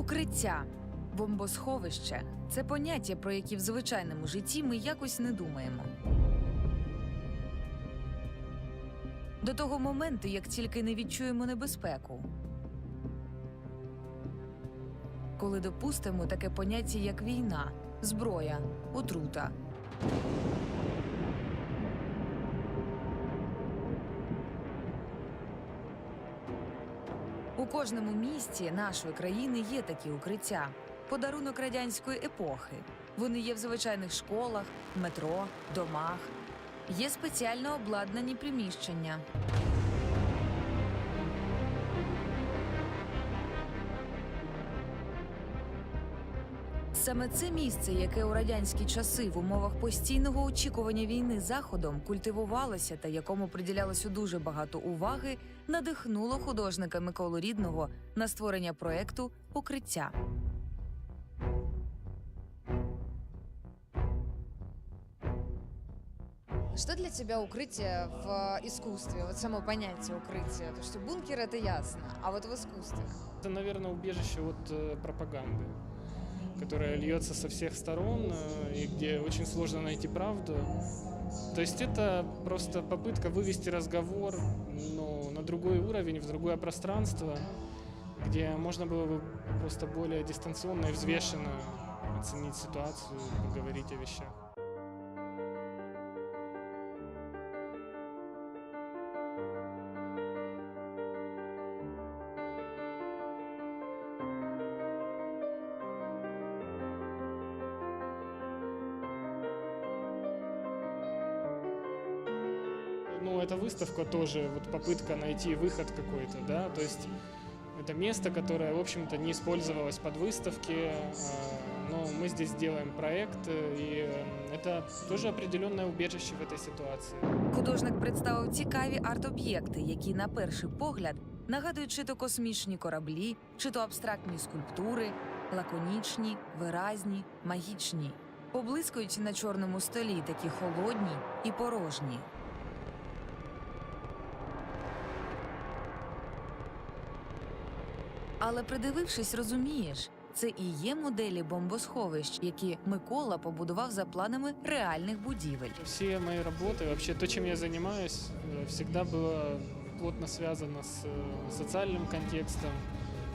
Укриття, бомбосховище це поняття, про які в звичайному житті ми якось не думаємо. До того моменту, як тільки не відчуємо небезпеку. Коли допустимо таке поняття, як війна, зброя, отрута. У кожному місті нашої країни є такі укриття. Подарунок радянської епохи. Вони є в звичайних школах, метро, домах. Є спеціально обладнані приміщення. Саме це місце, яке у радянські часи в умовах постійного очікування війни заходом культивувалося та якому приділялося дуже багато уваги, надихнуло художника Миколу Рідного на створення проекту Укриття. Что для тебя укрытие в искусстве? Вот само понятие укрытия. То, что бункер это ясно, а вот в искусстве. Это, наверное, убежище от э, пропаганды, которая льется со всех сторон э, и где очень сложно найти правду. То есть это просто попытка вывести разговор ну, на другой уровень, в другое пространство, где можно было бы просто более дистанционно и взвешенно оценить ситуацию, поговорить о вещах. Ну, эта выставка тоже вот попытка найти выход какой-то, да, то есть это место, которое, в общем-то, не использовалось под выставки, э, но мы здесь делаем проект, э, и э, это тоже определенное убежище в этой ситуации. Художник представив цікаві арт-об'єкти, які на перший погляд нагадують чи то космічні кораблі, чи то абстрактні скульптури, лаконічні, виразні, магічні, поблискують на чорному столі такі холодні і порожні. Але придивившись, розумієш, це і є моделі бомбосховищ, які Микола побудував за планами реальних будівель. Все мои работы, вообще то, чем я занимаюсь, э, всегда было плотно связано с э, социальным контекстом,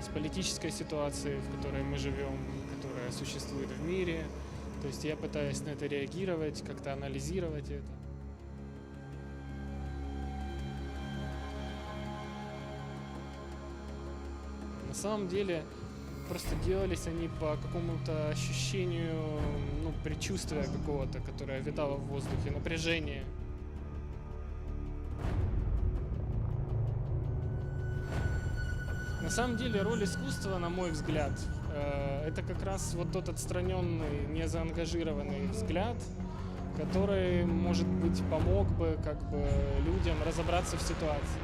с политической ситуацией, в которой мы живем, которая существует в мире. То есть я пытаюсь на это реагировать, как-то анализировать это. Самом деле просто делались они по какому-то ощущению, ну, предчувствия какого-то, которое витало в воздухе, напряжение. На самом деле роль искусства, на мой взгляд, э, это как раз вот тот отстраненный, незаангажированный взгляд, который, может быть, помог бы как бы людям разобраться в ситуации.